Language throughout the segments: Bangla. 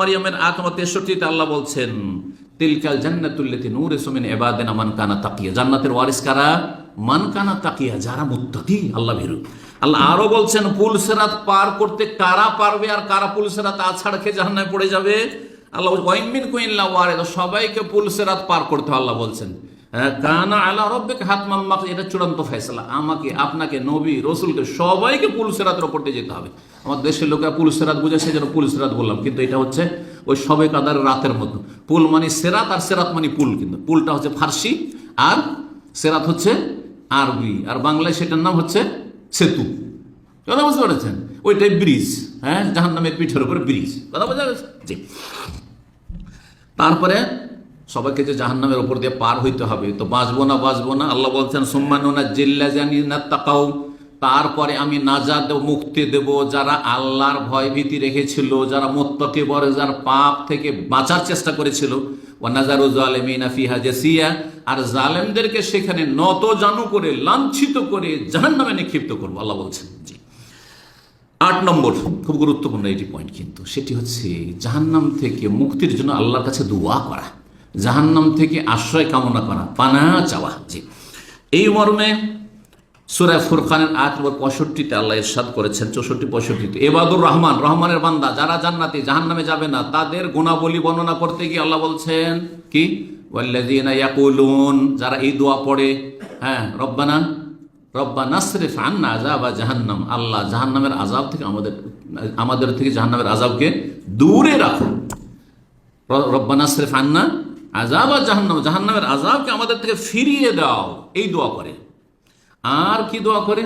মারিয়ামের আত্ম তেষট্টিতে আল্লাহ বলছেন, তিলকাল জান্নাতুল্লাতি নূরে সুমিন এবাদেনা মান কানা তাকিয়া। জান্নাতের ওয়ারিস কারা? মান কানা তাকিয়া, যারা মুত্তাকি, আল্লাহ ভীরু। আল্লাহ আরও বলছেন পুলসেরাত পার করতে কারা পারবে আর কারা পুলসেরাত আছাড় খেয়ে জাহান্নায় পড়ে যাবে? আল্লাহ ওয়াইমিন কুইল্লা ওয়ারে সবাইকে পুলসেরাত পার করতে আল্লাহ বলছেন। কানা আলা রব্বিক হাতমাম মাক এটা চূড়ান্ত ফয়সালা। আমাকে, আপনাকে, নবী, রসুলকে, সবাইকে পুল সেরাতের ওপর দিয়ে যেতে হবে। আমার দেশের লোকেরা পুল সেরাত বুঝে সেই জন্য পুল বললাম। কিন্তু এটা হচ্ছে ওই সবে কাদার রাতের মতো। পুল মানে সেরাত আর সেরাত মানে পুল কিন্তু। পুলটা হচ্ছে ফার্সি আর সেরাত হচ্ছে আরবি। আর বাংলায় সেটার নাম হচ্ছে সেতু। কথা বুঝতে পেরেছেন? ওইটাই ব্রিজ। হ্যাঁ জাহান নামের পিঠের উপরে ব্রিজ। কথা বোঝা গেছে? জি। তারপরে সবাইকে যে জাহান্নামের ওপর দিয়ে পার হইতে হবে। তো বাঁচবো না বাঁচবো না, আল্লাহ বলছেন সম্মানুনা জিল্লা জানি না তাকাও। তারপরে আমি নাজাদ মুক্তি দেব যারা আল্লাহর ভয় ভীতি রেখেছিল, যারা মোত্তকে বরে যার পাপ থেকে বাঁচার চেষ্টা করেছিল। ও নাজারু জালেমিনা ফিহা জেসিয়া, আর জালেমদেরকে সেখানে নত জানু করে, লাঞ্ছিত করে জাহান্নামে নিক্ষিপ্ত করব, আল্লাহ বলছেন। জি। আট নম্বর, খুব গুরুত্বপূর্ণ এটি পয়েন্ট কিন্তু, সেটি হচ্ছে জাহান্নাম থেকে মুক্তির জন্য আল্লাহর কাছে দোয়া করা। জাহান্নাম থেকে আশ্রয় কামনা করা, পানা চাওয়া, জি। এই মর্মে সুরা ফুরকানের আট নম্বর পঁয়ষট্টিতে আল্লাহ ইরশাদ করেছেন, চৌষট্টি, পঁয়ষট্টিতে। এবাদুর রহমান, রহমানের বান্দা, যারা জান্নাতি, জাহান্নামে যাবে না, তাদের গুণাবলী বর্ণনা করতে গিয়ে আল্লাহ বলছেন, কি? ইয়াকুলুন, যারা এই দোয়া পড়ে হ্যাঁ রব্বানা রব্বা নাসরিফ আন্না আযাবা জাহান্নাম। আল্লাহ জাহান্নামের আযাব থেকে আমাদের আমাদের থেকে জাহান্নামের আযাবকে দূরে রাখুন। রব্বা নাসরিফ আন্না আযাবা জাহান্নাম, জাহান্নামের আজাবকে আমাদের থেকে ফিরিয়ে দাও। এই দোয়া করে। আর কি দোয়া করে?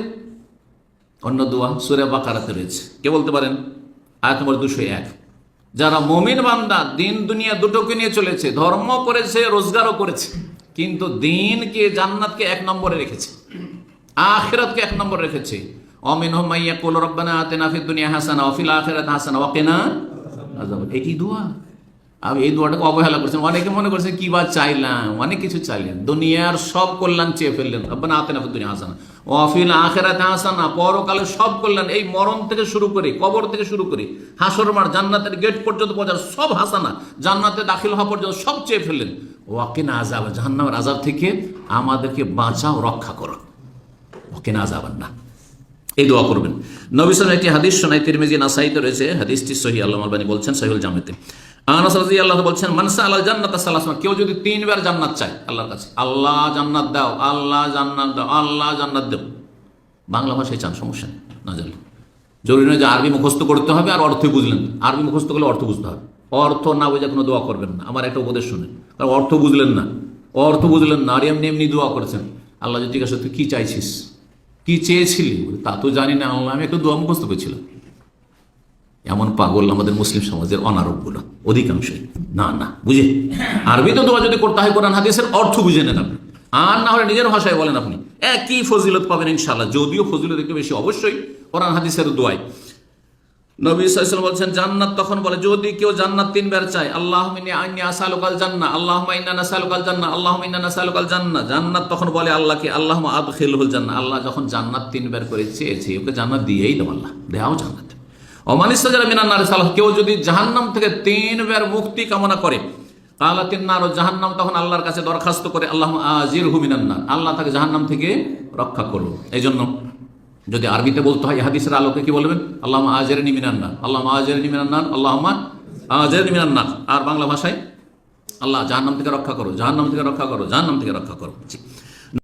অন্য দোয়া সুরে বাকারাতে রয়েছে। কে বলতে পারেন? আয়াত নম্বর দুশো এক। যারা মমিন বান্দা, দিন, দুনিয়া দুটোকে নিয়ে চলেছে, ধর্ম করেছে, রোজগারও করেছে, কিন্তু দিনকে জান্নাতকে এক নম্বরে রেখেছে, আখেরাতকে এক নম্বরে রেখেছে। অমিন হোমাইয়া কুল রব্বানা আতেনা ফিদ দুনিয়া হাসানা অফিল আখিরাত হাসানা ওয়াকিনা এটি দোয়া। আমি এই দোয়াটাকে অবহেলা করছেন অনেকে মনে করছেন কি বা চাইলাম? অনেক কিছু চাইলেন। দুনিয়ার সব কল্যাণ চেয়ে ফেললেন। রব্বানা আতেনা ফিদ দুনিয়া হাসানা। অফিল আখিরাত হাসানা। পরকালে সব কল্যাণ, এই মরণ থেকে শুরু করে, কবর থেকে শুরু করে, হাসর মার জান্নাতের গেট পর্যন্ত পৌঁছার সব হাসানা, জান্নাতে দাখিল হওয়া পর্যন্ত সব চেয়ে ফেললেন। ওয়াকিনা আজাব জাহান্নামের আজাব থেকে আমাদেরকে বাঁচাও, রক্ষা করো। ওয়াকিন না যাবেন না এই দোয়া করবেন। নবী সাল্লাম একটি হাদিস শোনায়, তিরমিজি নাসাইতে রয়েছে। হাদিসটি সহি আল্লাহ আলবানী বলছেন সহিউল জামেতে। আনাস রাজি আল্লাহ বলছেন মানসা আল্লাহ জান্নাত সাল্লাহ কেউ যদি তিনবার জান্নাত চায়, আল্লাহর কাছে, আল্লাহ জান্নাত দাও, আল্লাহ জান্নাত দাও, আল্লাহ জান্নাত দাও বাংলা ভাষায় চান, সমস্যা না জানলে জরুরি নয় যে আরবি মুখস্থ করতে হবে আর অর্থ বুঝলেন। আরবি মুখস্থ করলে অর্থ বুঝতে হবে। অর্থ না বুঝে কোনো দোয়া করবেন না। আমার একটা উপদেশ শুনেন কারণ অর্থ বুঝলেন না। অর্থ বুঝলেন না, আর এমনি এমনি দোয়া করেছেন। আল্লাহ জিজ্ঞাসা তুই কী চাইছিস? কি চেয়েছিলি? তা তো জানি না, আল্লাহ, আমি একটু দোয়া মুখস্থ করেছিলাম। এমন পাগল আমাদের মুসলিম সমাজের অনারবগুলো অধিকাংশই। না না, বুঝে? আরবিতে দোয়া যদি করতে হয় কোরআন, হাদিসের অর্থ বুঝে নেন আপনি। আর না হলে নিজের ভাষায় বলেন আপনি। একই ফজিলত পাবেন ইনশাল্লাহ যদিও ফজিলত একটু বেশি, অবশ্যই কোরআন, হাদিসের দোয়ায়। নবী সাল্লাম বলছেন, জান্নাত তখন বলে, যদি কেউ জান্নাত তিনবার চায় আল্লাহ মিনি আইনি আসালুকাল জান্না আল্লাহ মাইনা নাসালুকাল জান্না আল্লাহ মাইনা নাসালুকাল জান্না জান্নাত তখন বলে আল্লাহকে আল্লাহ আদখিলহুল জান্না আল্লাহ যখন জান্নাত তিনবার করে চেয়েছে, ওকে জান্নাত দিয়েই দেব আল্লাহ দেওয়াও জান্নাত। অমানিস্তা যারা মিনান নার সালাহ, কেউ যদি জাহান্নাম থেকে তিনবার মুক্তি কামনা করে কালা তিন্নার ও জাহান্নাম তখন আল্লাহর কাছে দরখাস্ত করে আল্লাহ আজির হুমিনান্নার আল্লাহ তাকে জাহান্নাম থেকে রক্ষা করুন। এই জন্য যদি আরবিতে বলতে হয় হাদিসের আলোকে কি বলবেন? আল্লাহ আজের নিমিনান্নার আল্লাহ আজের নিমিনান্নার আল্লাহ আজের নিমিনান্নার আর বাংলা ভাষায়, আল্লাহ জাহান্নাম থেকে রক্ষা করো, জাহান্নাম থেকে রক্ষা করো, জাহান্নাম থেকে রক্ষা করো।